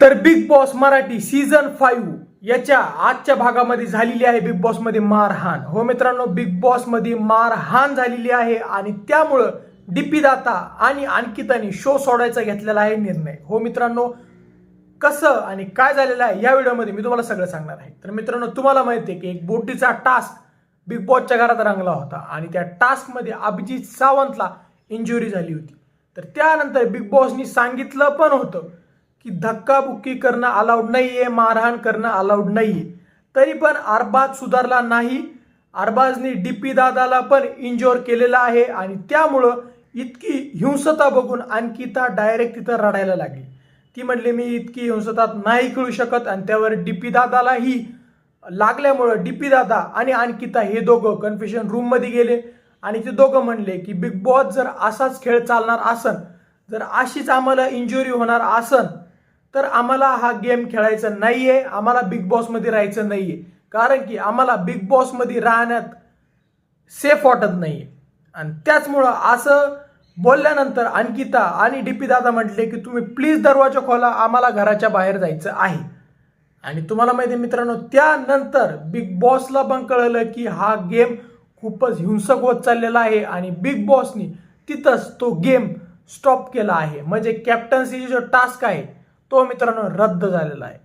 तर Bigg Boss Marathi season five याच्या आजच्या भागामध्ये झालेली आहे बिग बॉसमध्ये मारहाण. हो मित्रांनो बिग बॉसमध्ये मारहाण झालेली आहे आणि त्यामुळं डीपी दाता आणि अंकिताने शो सोडायचा घेतलेला आहे निर्णय. हो मित्रांनो कसं आणि काय झालेलं आहे या व्हिडिओमध्ये मी तुम्हाला सगळं सांगणार आहे. तर मित्रांनो तुम्हाला माहिती आहे की एक बोटीचा टास्क बिग बॉसच्या घरात रंगला होता आणि त्या टास्कमध्ये अभिजित सावंतला इंजुरी झाली होती. तर त्यानंतर बिग बॉसनी सांगितलं पण होतं की धक्काबुक्की करणं अलाउड नाहीये मारहाण करणं अलाउड नाहीये. तरी पण अरबाज सुधारला नाही. अरबाजनी डीपी दादाला पण इंजोर केलेला आहे आणि त्यामुळं इतकी हिंसता बघून अंकिता डायरेक्ट तिथं रडायला लागली. ती म्हणली मी इतकी हिंसतात नाही खेळू शकत. आणि त्यावर डीपी दादालाही लागल्यामुळं डीपी दादा आणि अंकिता हे दोघं कन्फ्युशन रूममध्ये गेले. आणि ते दोघं म्हणले की बिग बॉस जर असाच खेळ चालणार असन जर अशीच आम्हाला इंजुरी होणार असन तर आम्हाला हा गेम खेळायचा नाहीये आम्हाला बिग बॉसमध्ये राहायचं नाहीये. कारण की आम्हाला बिग बॉसमध्ये राहण्यात सेफ वाटत नाहीये. आणि त्याचमुळं असं बोलल्यानंतर अंकिता आणि डीपी दादा म्हटले की तुम्ही प्लीज दरवाजा खोला आम्हाला घराच्या बाहेर जायचं आहे. आणि तुम्हाला माहिती आहे मित्रांनो त्यानंतर बिग बॉसला पण कळलं की हा गेम खूपच हिंसक होत चाललेला आहे आणि बिग बॉसनी तिथंच तो गेम स्टॉप केला आहे. म्हणजे कॅप्टन्सीचे जो टास्क आहे तो मित्रांनो रद्द झालेला आहे.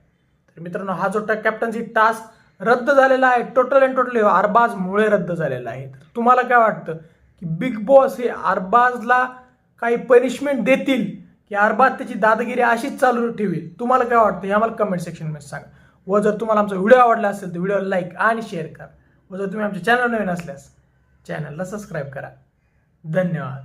तर मित्रांनो हा जो कॅप्टन्सी टास्क रद्द झालेला आहे टोटल अँड टोटल अरबाजमुळे रद्द झालेला आहे. तर तुम्हाला काय वाटतं की बिग बॉस हे अरबाजला काही पनिशमेंट देतील की अरबाज त्याची दादागिरी अशीच चालू ठेवेल? तुम्हाला काय वाटतं? हे आम्हाला कमेंट सेक्शनमध्ये सांगा. व जर तुम्हाला आमचा व्हिडिओ आवडला असेल तर व्हिडिओला लाईक आणि शेअर करा. व जर तुम्ही आमच्या चॅनल नवीन असल्यास चॅनलला सबस्क्राईब करा. धन्यवाद.